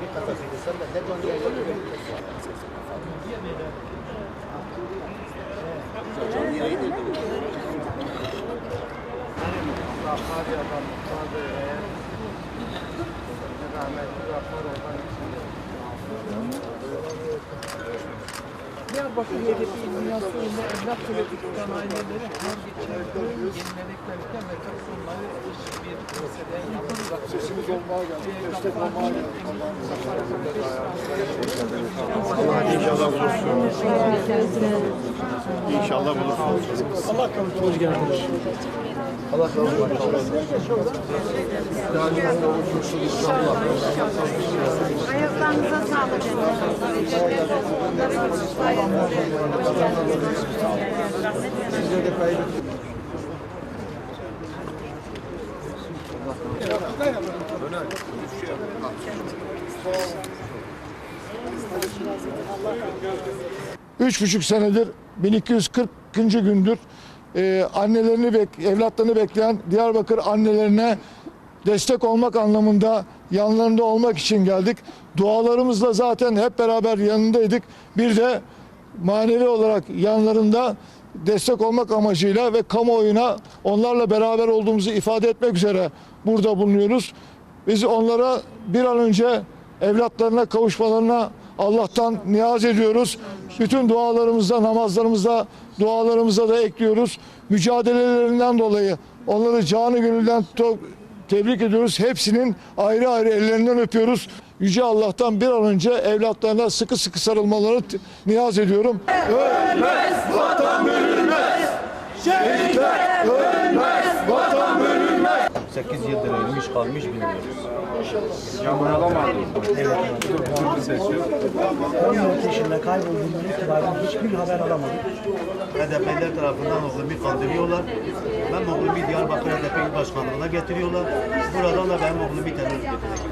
في قصصه وسلم لكن Rahmet, rahmet, Diyarbakır hedefi dünyasında emlak kredi tutan ailelere her geçen gün yenilemekte ve sonları eşit bir meseleye yapılıyor. Sesimiz olmaya geldik, destek olmaya geldik. İnşallah bulursunuz. İnşallah bulursunuz. Allah kabul Hoş geldiniz. Allah kabul Yani kavuşursun inşallah. Ayaklarınıza sağlık. Sizleri de kaybettik. Üç buçuk senedir 1240. gündür e, annelerini bek, evlatlarını bekleyen Diyarbakır annelerine destek olmak anlamında yanlarında olmak için geldik. Dualarımızla zaten hep beraber yanındaydık. Bir de manevi olarak yanlarında destek olmak amacıyla ve kamuoyuna onlarla beraber olduğumuzu ifade etmek üzere burada bulunuyoruz. Biz onlara bir an önce evlatlarına kavuşmalarına Allah'tan niyaz ediyoruz. Bütün dualarımızda, namazlarımızda, dualarımıza da ekliyoruz. Mücadelelerinden dolayı onları canı gönülden tebrik ediyoruz. Hepsinin ayrı ayrı ellerinden öpüyoruz. Yüce Allah'tan bir an önce evlatlarına sıkı sıkı sarılmalarını niyaz ediyorum. Ölmez, vatan bölünmez. Şehitler ölmez, vatan bölünmez. 8 yıldır ölmüş kalmış bilmiyoruz. 14 yaşında kaybolduğundan itibaren hiçbir haber alamadık. HDP'ler tarafından oğlumu kandırıyorlar. Ben oğlumu Diyarbakır HDP başkanlığına getiriyorlar. Buradan da benim oğlumu terör ediyorlar.